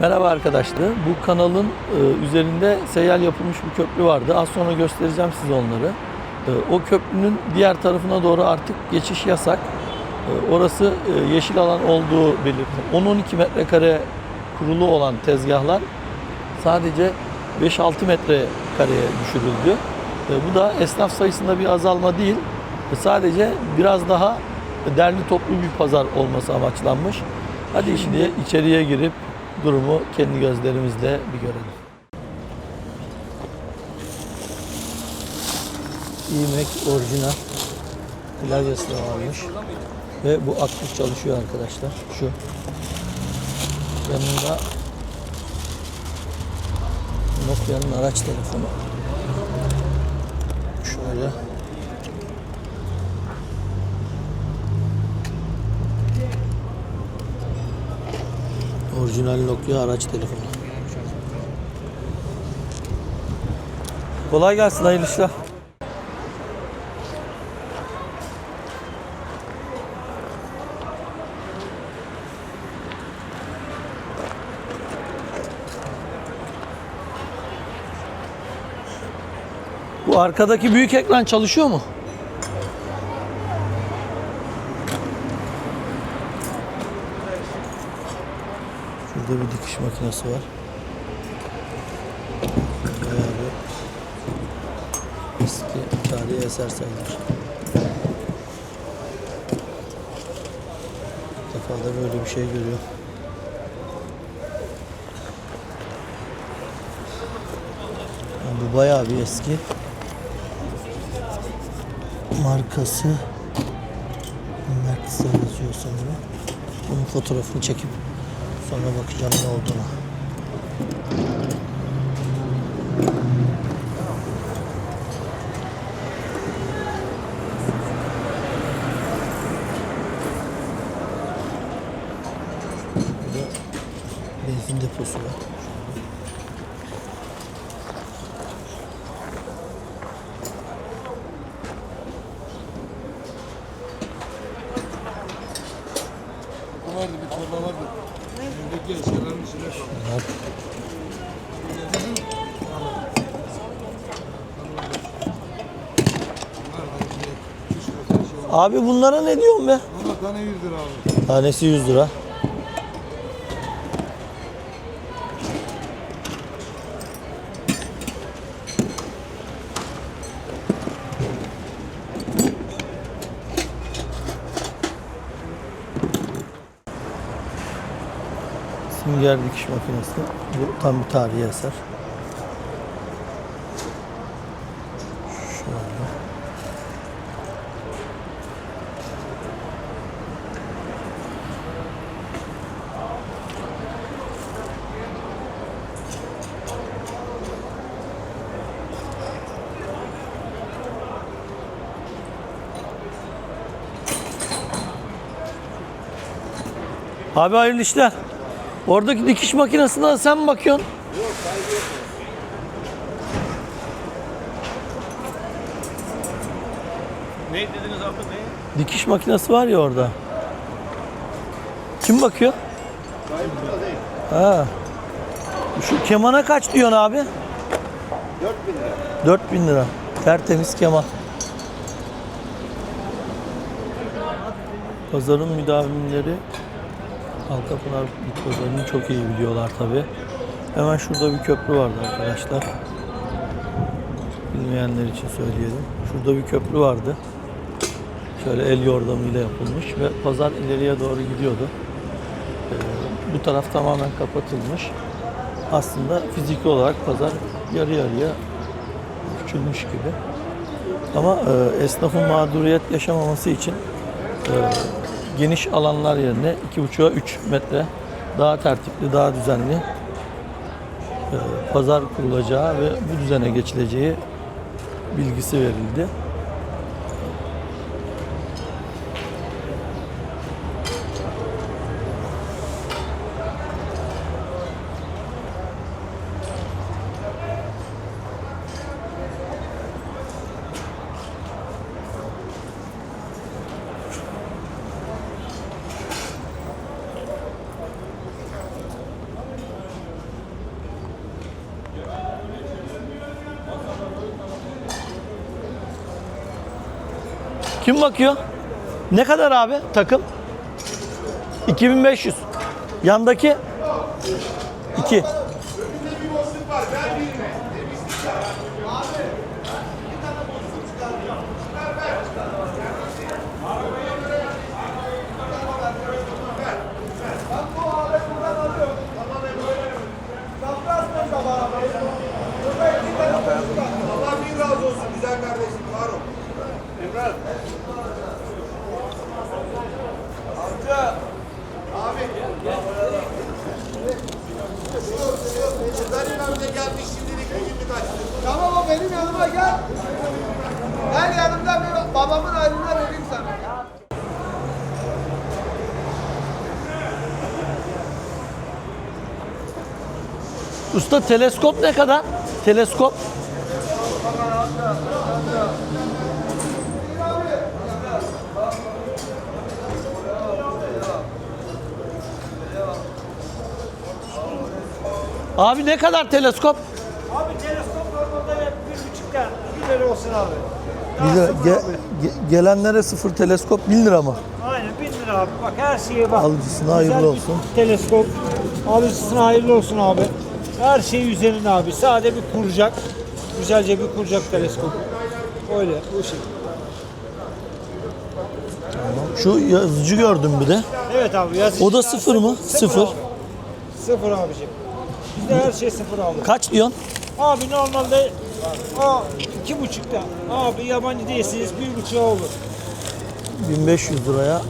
Merhaba arkadaşlar. Bu kanalın e, üzerinde seyyal yapılmış bir köprü vardı. Az sonra göstereceğim size onları. E, o köprünün diğer tarafına doğru artık geçiş yasak. E, orası yeşil alan olduğu belirtti. 10-12 metrekare kurulu olan tezgahlar sadece 5-6 metrekareye düşürüldü. Bu da esnaf sayısında bir azalma değil. Sadece biraz daha derli toplu bir pazar olması amaçlanmış. Hadi şimdi içeriye girip durumu kendi gözlerimizle bir görelim. İmek orijinal klavyesi de varmış. Ve bu aktif çalışıyor arkadaşlar. Şu. Yanında Nokia'nın araç telefonu. Şöyle. Orijinal Nokia araç telefonu. Kolay gelsin hayırlı işler. Bu arkadaki büyük ekran çalışıyor mu? Şurada bir dikiş makinesi var. Bayağı eski tarihi eser sayılır. İlk defa da böyle bir şey görüyorum. Yani bu bayağı bir eski. Markası Mertse yazıyor sanırım. Bunun fotoğrafını çekip sonra bakacağım ne olduğunu. Burada benzin deposu var. Bu vardı bir torba vardı. Evdeki eşyaların içine kaldı. Bunlar Bunlar da işte üç lira şey var. Abi bunlara ne diyorsun be? Buna tane 100 lira abi. Tanesi 100 lira. Sünger dikiş makinesi. Bu tam bir tarihi eser. Abi hayırlı işler. Oradaki dikiş makinesine sen mi bakıyorsun? Ne dediniz abi ne? Dikiş makinesi var ya orada. Kim bakıyor? Ha. Şu kemana kaç diyorsun abi? 4000 lira. 4000 lira. Tertemiz keman. Pazarın müdavimleri Halkapınar Bit Pazarı'nı çok iyi biliyorlar tabi. Hemen şurada bir köprü vardı arkadaşlar. Bilmeyenler için söyleyelim. Şurada bir köprü vardı. Şöyle el yordamıyla yapılmış ve pazar ileriye doğru gidiyordu. Ee, bu taraf tamamen kapatılmış. Aslında fiziki olarak pazar yarı yarıya küçülmüş gibi. Ama e, esnafın mağduriyet yaşamaması için e, geniş alanlar yerine 2,5'a 3 metre daha tertipli, daha düzenli e, pazar kurulacağı ve bu düzene geçileceği bilgisi verildi. Kim bakıyor? Ne kadar abi takım? 2500. Yandaki 2. Allah bin razı olsun güzel kardeşim. Var ol. Emrah. Amca. Abi. Galil amca gelmiş şimdilik bugünlük açtı. Tamam o benim yanıma gel. Gel yanımda bir babamın ayrına vereyim sana. Usta teleskop ne kadar? Teleskop. Abi ne kadar teleskop? Abi teleskop normalde bir buçukta bir lira olsun abi. Bir lira. Ge- ge- gelenlere sıfır teleskop 1 lira mı? Aynen bin lira abi. Bak her şeye bak. Alıcısına hayırlı Güzel bir olsun. Teleskop. Alıcısına hayırlı olsun abi. Her şey üzerine abi. Sade bir kuracak. Güzelce bir kuracak teleskop. Öyle bu şey. Şu yazıcı gördüm bir de. Evet abi yazıcı. O da sıfır mı? Sıfır. abi. Sıfır abicim. Bizde her şey sıfır abi. Kaç diyorsun? Abi normalde Aa, iki buçukta. Abi yabancı değilsiniz bir buçuğa olur. 1500 liraya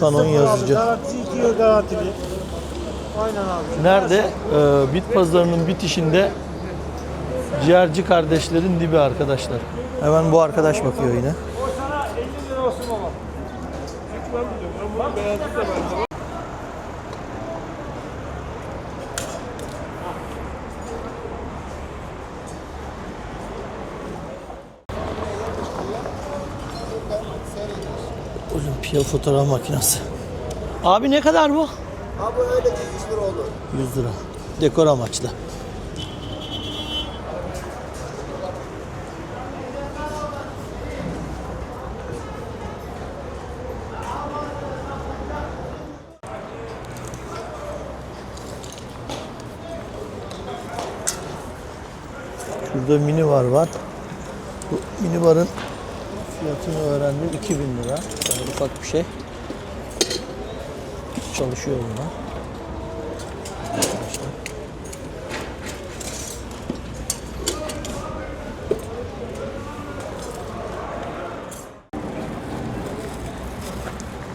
Canon Sıfır yazıcı. Abi, garantisi iki yıl garantili. Aynen abi. Nerede? Ee, bit pazarının bitişinde ciğerci kardeşlerin dibi arkadaşlar. Hemen bu arkadaş bakıyor yine. O sana 50 lira olsun baba. Olimpiya fotoğraf makinesi. Abi ne kadar bu? Abi öyle 100 lira olur. 100 lira. Dekor amaçlı. Şurada mini var var. Bu mini barın fiyatını öğrendim 2000 lira. Böyle ufak bir şey. Çalışıyor bunlar. Arkadaşlar.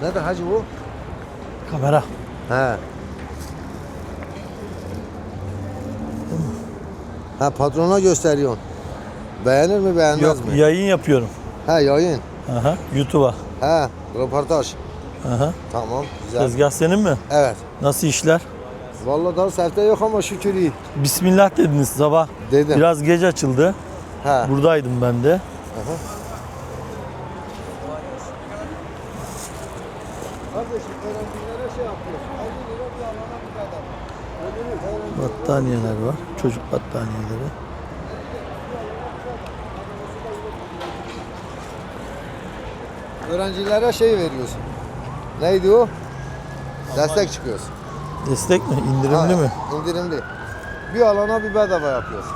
Ne de hacı bu? Kamera. He. Ha patrona gösteriyorsun. Beğenir mi beğenmez Yok mi? yayın yapıyorum. Ha yayın. Aha, YouTube'a. Ha röportaj. Aha. Tamam güzel. Tezgah senin mi? Evet. Nasıl işler? Vallahi daha sefte yok ama şükür iyi. Bismillah dediniz sabah. Dedim. Biraz geç açıldı. Ha. Buradaydım ben de. Kardeşim öğrencilere şey yapıyorsun. 50 lira bir alana bir bedava. Battaniyeler var. Çocuk battaniyeleri. Öğrencilere şey veriyorsun. Neydi o? Destek çıkıyorsun. Destek mi? İndirimli Ha, mi? İndirimli. Bir alana bir bedava yapıyorsun.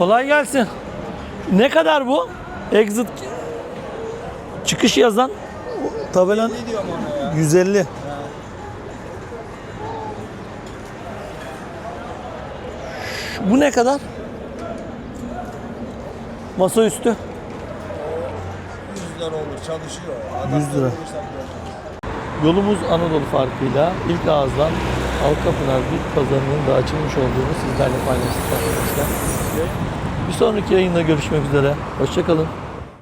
Kolay gelsin. Ne kadar bu? Exit çıkış yazan tabelan 150. Şu- Bu ne kadar? Masaüstü 100 lira olur çalışıyor. 100 lira. Yolumuz Anadolu farkıyla ilk ağızdan Halkapınar Bit Pazarı'nın da açılmış olduğunu sizlerle paylaştık arkadaşlar. Bir sonraki yayında görüşmek üzere. Hoşçakalın.